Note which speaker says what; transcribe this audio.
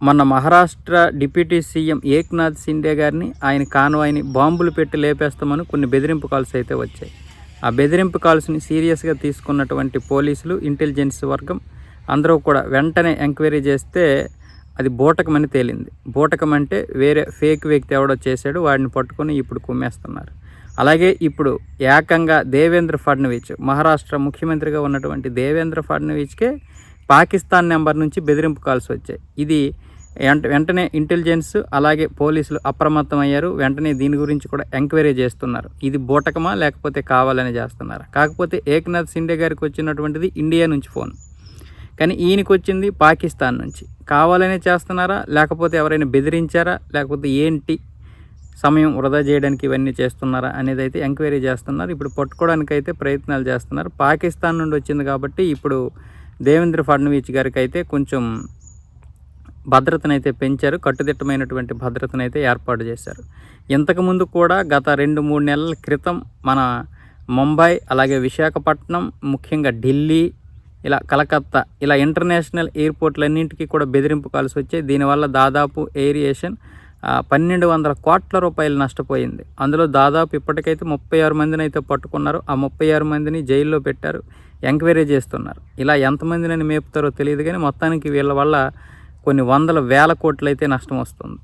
Speaker 1: మన Maharashtra deputy CM Eknath Shinde గారిని ఆయన కాన్వాయ్ని బాంబులు పెట్టి లేపేస్తామని కొన్ని బెదిరింపు కాల్స్ అయితే వచ్చాయి. ఆ బెదిరింపు కాల్స్ని సీరియస్గా తీసుకున్నటువంటి పోలీసులు ఇంటెలిజెన్స్ వర్గం అందరూ కూడా వెంటనే ఎంక్వైరీ చేస్తే అది బూటకమని తేలింది. బూటకం అంటే వేరే ఫేక్ వ్యక్తి ఎవడో చేశాడు వాడిని పట్టుకొని ఇప్పుడు కుమ్మేస్తున్నారు. అలాగే ఇప్పుడు ఏకంగా దేవేంద్ర ఫడ్నవీచ్ మహారాష్ట్ర ముఖ్యమంత్రిగా ఉన్నటువంటి దేవేంద్ర ఫడ్నవీచ్కే పాకిస్తాన్ నెంబర్ నుంచి బెదిరింపు కాల్స్ వచ్చాయి. ఇది వెంట- వెంటనే ఇంటెలిజెన్స్ అలాగే పోలీసులు అప్రమత్తం అయ్యారు వెంటనే దీని గురించి కూడా ఎంక్వైరీ చేస్తున్నారు. ఇది బూటకమా లేకపోతే కావాలని చేస్తున్నారా? కాకపోతే ఏక్నాథ్ సిండే గారికి వచ్చినటువంటిది ఇండియా నుంచి ఫోన్. కానీ ఈయనకి వచ్చింది పాకిస్తాన్ నుంచి. కావాలనే చేస్తున్నారా లేకపోతే ఎవరైనా బెదిరించారా లేకపోతే ఏంటి సమయం వృధా చేయడానికి ఇవన్నీ చేస్తున్నారా అనేది అయితే ఎంక్వైరీ చేస్తున్నారు. ఇప్పుడు పట్టుకోవడానికి అయితే ప్రయత్నాలు చేస్తున్నారు. పాకిస్తాన్ నుండి వచ్చింది కాబట్టి ఇప్పుడు దేవేంద్ర ఫడ్నవీస్ గారికి అయితే కొంచెం భద్రతనైతే పెంచారు. కట్టుదిట్టమైనటువంటి భద్రతనైతే ఏర్పాటు చేశారు. ఇంతకుముందు కూడా గత రెండు మూడు నెలల క్రితం మన ముంబై అలాగే విశాఖపట్నం ముఖ్యంగా ఢిల్లీ ఇలా కలకత్తా ఇలా ఇంటర్నేషనల్ ఎయిర్పోర్ట్లన్నింటికీ కూడా బెదిరింపు కాల్సి వచ్చాయి. దీనివల్ల దాదాపు ఏరియేషన్ పన్నెండు వందల కోట్ల రూపాయలు నష్టపోయింది. అందులో దాదాపు ఇప్పటికైతే ముప్పై ఆరు మందిని అయితే పట్టుకున్నారు. ఆ ముప్పై ఆరు మందిని జైల్లో పెట్టారు. ఎంక్వైరీ చేస్తున్నారు. ఇలా ఎంతమందినని మేపుతారో తెలియదు కానీ మొత్తానికి వీళ్ళ వల్ల కొన్ని వందల వేల కోట్లు అయితే నష్టం వస్తుంది.